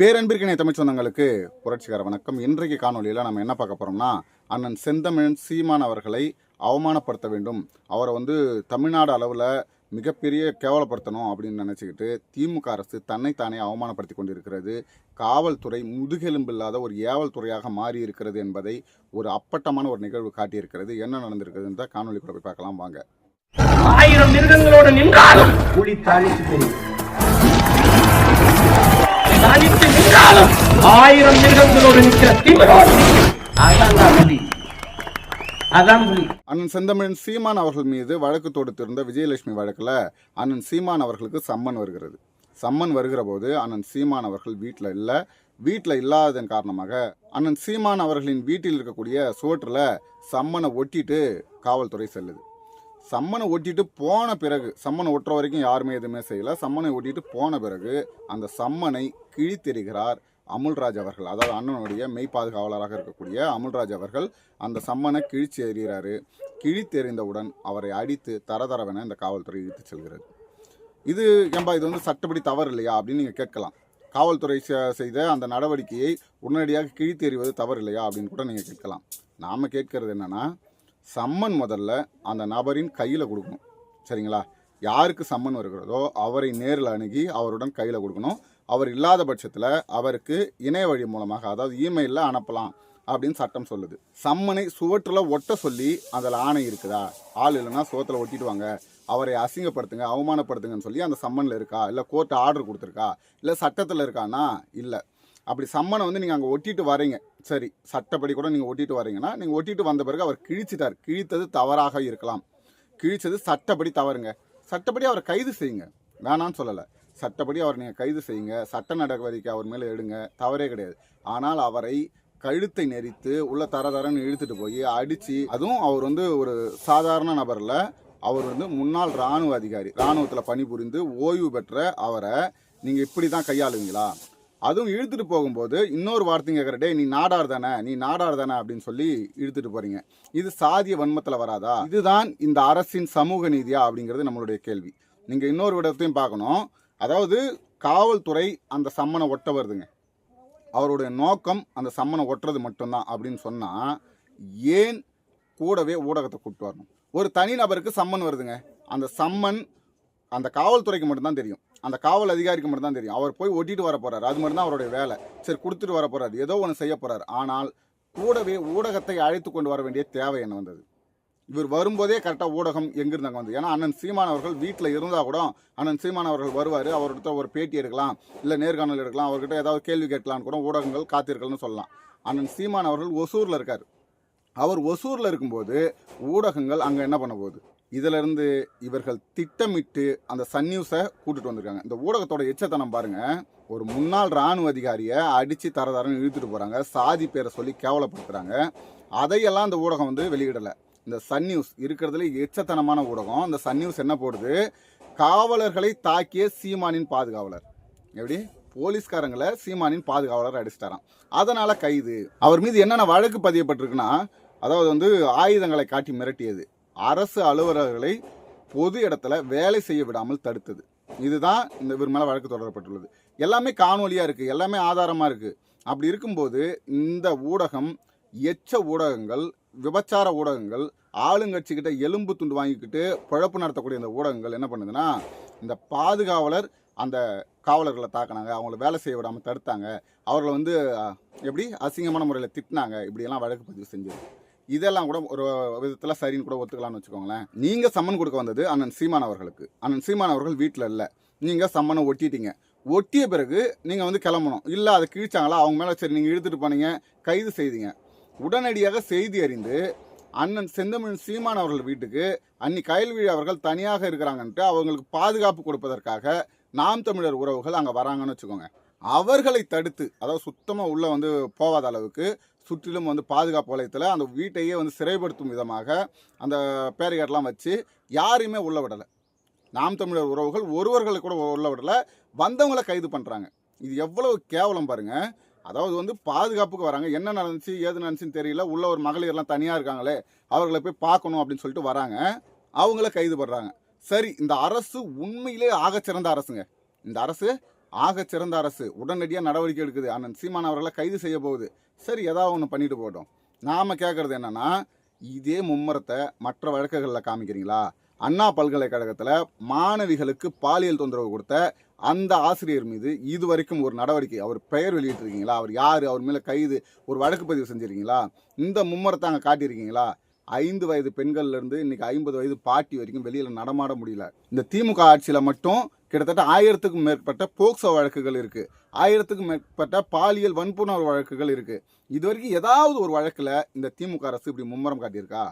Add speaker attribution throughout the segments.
Speaker 1: பேரன்பிற்கினை தமிழ் சொந்தங்களுக்கு புரட்சிகர வணக்கம். இன்றைக்கு காணொலியில் நம்ம என்ன பார்க்க போகிறோம்னா அண்ணன் செந்தமிழன் சீமான் அவர்களை அவமானப்படுத்த வேண்டும். அவரை வந்து தமிழ்நாடு அளவில் மிகப்பெரிய கேவலப்படுத்தணும் அப்படின்னு நினச்சிக்கிட்டு திமுக அரசு தன்னைத்தானே அவமானப்படுத்தி கொண்டிருக்கிறது. காவல்துறை முதுகெலும்பில்லாத ஒரு ஏவல் துறையாக மாறி இருக்கிறது என்பதை ஒரு அப்பட்டமான ஒரு நிகழ்வு காட்டியிருக்கிறது. என்ன நடந்திருக்குதுன்னு தான் காணொலி கூட போய் பார்க்கலாம். வாங்க.
Speaker 2: ஆயிரம் மிருகங்களோடு நின்றாலும் புலி தனித்து தெரியும் தனித்து நின்றாலும் ஆயிரம் மிருகங்களோடு நிற்கிற திமிரோடு அதான் புலி.
Speaker 1: அண்ணன் செந்தமிழன் சீமான் அவர்கள் மீது வழக்கு தொடுத்திருந்த விஜயலட்சுமி வழக்கில் அண்ணன் சீமான் அவர்களுக்கு சம்மன் வருகிறது. சம்மன் வருகிற போது அண்ணன் சீமான் அவர்கள் வீட்டில் இல்லை. வீட்டில் இல்லாததன் காரணமாக அண்ணன் சீமான் அவர்களின் வீட்டில் இருக்கக்கூடிய சுவற்றில் சம்மனை ஒட்டிட்டு காவல்துறை செல்லுது. சம்மனை ஒட்டிட்டு போன பிறகு சம்மனை ஒட்டுற வரைக்கும் யாருமே எதுவுமே செய்யலை. சம்மனை ஒட்டிட்டு போன பிறகு அந்த சம்மனை கிழித்தெறிகிறார் அமுல்ராஜ் அவர்கள். அதாவது அண்ணனுடைய மெய் பாதுகாவலராக இருக்கக்கூடிய அமுல்ராஜ் அவர்கள் அந்த சம்மனை கிழிச்சு எறிகிறாரு கிழித்தெறிந்தவுடன் அவரை அடித்து தரதரவென இந்த காவல்துறை இழுத்து செல்கிறது. இது ஏம்பா இது வந்து சட்டப்படி தவறு இல்லையா அப்படின்னு நீங்கள் கேட்கலாம். காவல்துறை செ- செய்த அந்த நடவடிக்கையை உடனடியாக கிழித்தெறிவது தவறு இல்லையா அப்படின்னு கூட நீங்கள் கேட்கலாம். நாம் கேட்கறது என்னென்னா சம்மன் முதல்ல அந்த நபரின் கையில் கொடுக்கணும். சரிங்களா? யாருக்கு சம்மன் வருகிறதோ அவரை நேரில் அணுகி அவருடன் கையில் கொடுக்கணும். அவர் இல்லாத பட்சத்தில் அவருக்கு இணைய வழி மூலமாக அதாவது இமெயிலில் அனுப்பலாம் அப்படின்னு சட்டம் சொல்லுது. சம்மனை சுவற்றில் ஒட்ட சொல்லி அதில் ஆணை இருக்குதா? ஆள் இல்லைன்னா சுவத்தில் ஒட்டிட்டு வாங்க. அவரை அசிங்கப்படுத்துங்க அவமானப்படுத்துங்கன்னு சொல்லி அந்த சம்மனில் இருக்கா? இல்லை கோர்ட்டு ஆர்டர் கொடுத்துருக்கா? இல்லை சட்டத்தில் இருக்கானா இல்லை. அப்படி சம்மனை வந்து நீங்கள் அங்கே ஒட்டிட்டு வரீங்க. சரி சட்டப்படி கூட நீங்கள் ஒட்டிட்டு வரீங்கன்னா நீங்கள் ஒட்டிட்டு வந்த பிறகு அவர் கிழிச்சிட்டார். கிழித்தது தவறாக இருக்கலாம். கிழிச்சது சட்டப்படி தவறுங்க. சட்டப்படி அவரை கைது செய்யுங்க. வேணான்னு சொல்லலை. சட்டப்படி அவர் நீங்கள் கைது செய்யுங்க. சட்ட நடவடிக்கை அவர் மேலே எடுங்க. தவறே கிடையாது. ஆனால் அவரை கழுத்தை நெரித்து உள்ள தர தரன்னு இழுத்துட்டு போய் அடித்து அதுவும் அவர் வந்து ஒரு சாதாரண நபரில் அவர் வந்து முன்னாள் இராணுவ அதிகாரி இராணுவத்தில் பணிபுரிந்து ஓய்வு பெற்ற அவரை நீங்கள் இப்படி தான் கையாளுவீங்களா? அதுவும் இழுத்துட்டு போகும்போது இன்னொரு வார்த்தையும் கேட்குற நீ நாடார் தானே நீ நாடார் தானே அப்படின்னு சொல்லி இழுத்துட்டு போறீங்க. இது சாதிய வன்மத்தில் வராதா? இதுதான் இந்த அரசின் சமூக நீதியா அப்படிங்கிறது நம்மளுடைய கேள்வி. நீங்கள் இன்னொரு விடத்தையும் பார்க்கணும். அதாவது காவல்துறை அந்த சம்மனை ஒட்ட வருதுங்க. அவருடைய நோக்கம் அந்த சம்மனை ஒட்டுறது மட்டும்தான் அப்படின்னு சொன்னால் ஏன் கூடவே ஊடகத்தை கூப்பிட்டு வரணும்? ஒரு தனிநபருக்கு சம்மன் வருதுங்க. அந்த சம்மன் அந்த காவல்துறைக்கு மட்டும்தான் தெரியும். அந்த காவல் அதிகாரிக்கு மட்டும்தான் தெரியும். அவர் போய் ஒட்டிட்டு வர போறாரு. அது மட்டும்தான் அவருடைய வேலை. சரி கொடுத்துட்டு வர போறாரு. ஏதோ ஒன்று செய்ய போறாரு. ஆனால் கூடவே ஊடகத்தை அழைத்து கொண்டு வர வேண்டிய தேவை என்ன வந்தது? இவர் வரும்போதே கரெக்டாக ஊடகம் எங்கிருந்தாங்க வந்து ஏன்னா அண்ணன் சீமான் அவர்கள் வீட்டில் இருந்தால் கூட அண்ணன் சீமான் அவர்கள் வருவார். அவர்கிட்ட ஒரு பேட்டி எடுக்கலாம். இல்லை நேர்காணல் எடுக்கலாம். அவர்கிட்ட ஏதாவது கேள்வி கேட்கலான்னு கூட ஊடகங்கள் காத்திருக்கலாம்னு சொல்லலாம். அண்ணன் சீமான் அவர்கள் ஒசூரில் இருக்கார். அவர் ஒசூரில் இருக்கும்போது ஊடகங்கள் அங்கே என்ன பண்ண போகுது? இதிலிருந்து இவர்கள் திட்டமிட்டு அந்த சன் நியூஸை கூட்டிட்டு வந்திருக்காங்க. இந்த ஊடகத்தோட எச்சத்தனம் பாருங்க. ஒரு முன்னாள் ராணுவ அதிகாரியை அடித்து தர தரன்னு இழுத்துட்டு போகிறாங்க சாதி பேரை சொல்லி கேவலப்படுத்துகிறாங்க அதையெல்லாம் அந்த ஊடகம் வந்து வெளியிடலை. இந்த சன் நியூஸ் இருக்கிறதுல எச்சத்தனமான ஊடகம். அந்த சன் நியூஸ் என்ன போடுது? காவலர்களை தாக்கிய சீமானின் பாதுகாவலர். எப்படி? போலீஸ்காரங்களை சீமானின் பாதுகாவலர் அடிச்சிட்டாராம். அதனால் கைது. அவர் மீது என்னென்ன வழக்கு பதியப்பட்டிருக்குன்னா அதாவது வந்து ஆயுதங்களை காட்டி மிரட்டியது. அரசு அலுவலர்களை பொது இடத்துல வேலை செய்ய விடாமல் தடுத்தது. இதுதான் இந்த இவர் மேலே வழக்கு தொடரப்பட்டுள்ளது. எல்லாமே காணொலியாக இருக்குது எல்லாமே ஆதாரமாக இருக்குது அப்படி இருக்கும்போது இந்த ஊடகம் எச்ச ஊடகங்கள் விபச்சார ஊடகங்கள் ஆளுங்கட்சிக்கிட்ட எலும்பு துண்டு வாங்கிக்கிட்டு பிழப்பு நடத்தக்கூடிய இந்த ஊடகங்கள் என்ன பண்ணுதுன்னா இந்த பாதுகாவலர் அந்த காவலர்களை தாக்குனாங்க. அவங்கள வேலை செய்ய விடாமல் தடுத்தாங்க. அவர்களை வந்து எப்படி அசிங்கமான முறையில் திட்டினாங்க. இப்படியெல்லாம் வழக்கு பதிவு செஞ்சது இதெல்லாம் கூட ஒரு விதத்தில் சரின்னு கூட ஒத்துக்கலாம்னு வச்சுக்கோங்களேன். நீங்கள் சம்மன் கொடுக்க வந்தது அண்ணன் சீமான் அவர்களுக்கு. அண்ணன் சீமான் அவர்கள் வீட்டில் இல்லை. நீங்கள் சம்மனை ஒட்டிட்டீங்க. ஒட்டிய பிறகு நீங்கள் வந்து கிளம்பணும். இல்லை அதை கிழிச்சாங்களா? அவங்க மேலே சரி நீங்கள் இழுத்துட்டு போனீங்க. கைது செய்தீங்க. உடனடியாக செய்தி அறிந்து அண்ணன் செந்தமிழ் சீமான் அவர்கள் வீட்டுக்கு அன்னி கயல்விழி அவர்கள் தனியாக இருக்கிறாங்கன்ட்டு அவங்களுக்கு பாதுகாப்பு கொடுப்பதற்காக நாம் தமிழர் உறவுகள் அங்கே வராங்கன்னு வச்சுக்கோங்க. அவர்களை தடுத்து அதாவது சுத்தமாக உள்ளே வந்து போகாத அளவுக்கு சுற்றிலும் வந்து பாதுகாப்பு வளையத்தில் அந்த வீட்டையே வந்து சிறைப்படுத்தும் விதமாக அந்த பேரிகார்டெலாம் வச்சு யாரையுமே உள்ள விடலை. நாம் தமிழர் உறவுகள் ஒருவர்களை கூட உள்ள விடலை. வந்தவங்களை கைது பண்ணுறாங்க இது எவ்வளவு கேவலம் பாருங்கள் அதாவது வந்து பாதுகாப்புக்கு வராங்க. என்ன நடந்துச்சு ஏது நடந்துச்சுன்னு தெரியல. உள்ள ஒரு மகளிர்லாம் தனியாக இருக்காங்களே அவர்களை போய் பார்க்கணும் அப்படின்னு சொல்லிட்டு வராங்க. அவங்கள கைது பண்ணுறாங்க சரி இந்த அரசு உண்மையிலே ஆகச்சிறந்த அரசுங்க. இந்த அரசு ஆகச் சிறந்த அரசு. உடனடியாக நடவடிக்கை எடுக்குது. அண்ணன் சீமான் அவர்களை கைது செய்ய போகுது. சரி ஏதாவது ஒன்று பண்ணிட்டு போகட்டும். நாம் கேட்குறது என்னென்னா இதே மும்மரத்தை மற்ற வழக்குகளில் காமிக்கிறீங்களா? அண்ணா பல்கலைக்கழகத்தில் மாணவிகளுக்கு பாலியல் தொந்தரவு கொடுத்த அந்த ஆசிரியர் மீது இது வரைக்கும் ஒரு நடவடிக்கை அவர் பெயர் வெளியிட்டிருக்கீங்களா? அவர் யார்? அவர் மேலே கைது ஒரு வழக்கு பதிவு செஞ்சுருக்கீங்களா? இந்த மும்மரத்தை அங்கே காட்டியிருக்கீங்களா? ஐந்து வயது பெண்கள்லேருந்து இன்றைக்கி இன்னைக்கு ஐம்பது வயது பாட்டி வரைக்கும் வெளியில் நடமாட முடியல. இந்த திமுக ஆட்சியில் மட்டும் கிட்டத்தட்ட ஆயிரத்துக்கும் மேற்பட்ட போக்சோ வழக்குகள் இருக்குது ஆயிரத்துக்கும் மேற்பட்ட பாலியல் வன்புணர்வு வழக்குகள் இருக்குது இது வரைக்கும் ஏதாவது ஒரு வழக்கில் இந்த திமுக அரசு இப்படி மும்முரம் காட்டியிருக்கா?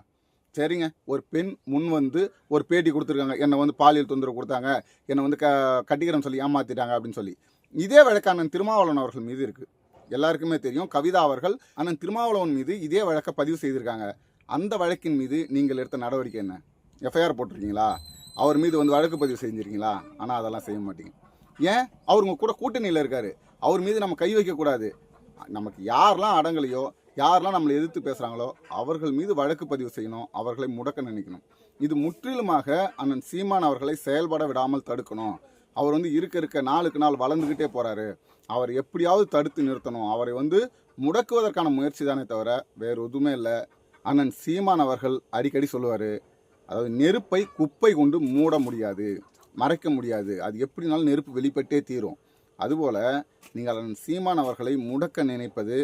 Speaker 1: சரிங்க. ஒரு பெண் முன் வந்து ஒரு பேட்டி கொடுத்துருக்காங்க. என்னை வந்து பாலியல் தொந்தரவு கொடுத்தாங்க. என்னை வந்து க கட்டிக்கிறேன்னு சொல்லி ஏமாத்திட்டாங்க அப்படின்னு சொல்லி. இதே வழக்கு அண்ணன் திருமாவளவன் அவர்கள் மீது இருக்குது எல்லாருக்குமே தெரியும். கவிதா அவர்கள் அண்ணன் திருமாவளவன் மீது இதே வழக்கை பதிவு செய்திருக்காங்க. அந்த வழக்கின் மீது நீங்கள் எடுத்த நடவடிக்கை என்ன? எஃப்ஐஆர் போட்டிருக்கீங்களா? அவர் மீது வந்து வழக்கு பதிவு செஞ்சுருக்கீங்களா? ஆனால் அதெல்லாம் செய்ய மாட்டீங்க. ஏன்? அவர் கூட கூட்டணியில் இருக்காரு. அவர் மீது நம்ம கை வைக்கக்கூடாது நமக்கு யாரெல்லாம் அடங்கலையோ யாரெல்லாம் நம்மளை எதிர்த்து பேசுகிறாங்களோ அவர்கள் மீது வழக்கு பதிவு செய்யணும் அவர்களை முடக்க நினைக்கணும். இது முற்றிலுமாக அண்ணன் சீமான் அவர்களை செயல்பட விடாமல் தடுக்கணும். அவர் வந்து இருக்க இருக்க நாளுக்கு நாள் வளர்ந்துக்கிட்டே போகிறாரு அவர் எப்படியாவது தடுத்து நிறுத்தணும். அவரை வந்து முடக்குவதற்கான முயற்சி தானே தவிர வேறு எதுவுமே இல்லை. அண்ணன் சீமான் அவர்கள் அடிக்கடி சொல்லுவார் அதாவது நெருப்பை குப்பை கொண்டு மூட முடியாது மறைக்க முடியாது. அது எப்படினாலும் நெருப்பு வெளிப்பட்டே தீரும். அதுபோல் நீங்கள் அண்ணன் சீமான் அவர்களை முடக்க நினைப்பது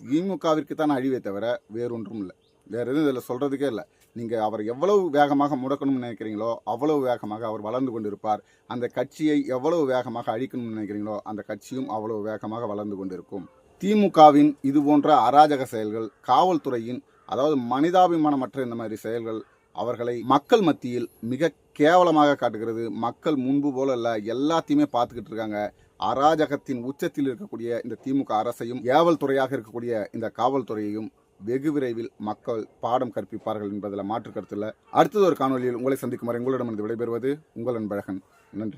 Speaker 1: திமுகவிற்கு தான் அழிவே தவிர வேறொன்றும் இல்லை. வேறு எதுவும் இதில் சொல்கிறதுக்கே இல்லை. நீங்கள் அவர் எவ்வளவு வேகமாக முடக்கணும்னு நினைக்கிறீங்களோ அவ்வளவு வேகமாக அவர் வளர்ந்து கொண்டிருப்பார். அந்த கட்சியை எவ்வளவு வேகமாக அழிக்கணும்னு நினைக்கிறீங்களோ அந்த கட்சியும் அவ்வளவு வேகமாக வளர்ந்து கொண்டிருக்கும். திமுகவின் இது போன்ற அராஜக செயல்கள் காவல்துறையின் அதாவது மனிதாபிமானமற்ற இந்த மாதிரி செயல்கள் அவர்களை மக்கள் மத்தியில் மிக கேவலமாக காட்டுகிறது. மக்கள் முன்பு போல இல்ல எல்லாத்தையுமே பார்த்துக்கிட்டு இருக்காங்க. அராஜகத்தின் உச்சத்தில் இருக்கக்கூடிய இந்த திமுக அரசையும் ஏவல் துறையாக இருக்கக்கூடிய இந்த காவல்துறையையும் வெகு விரைவில் மக்கள் பாடம் கற்பிப்பார்கள் என்பதில் மாற்று கருத்து இல்லை. அடுத்தது ஒரு காணொலியில் உங்களை சந்திக்கும் வரை உங்களிடமிருந்து விடைபெறுவது உங்கள் அன்பழகன். நன்றி.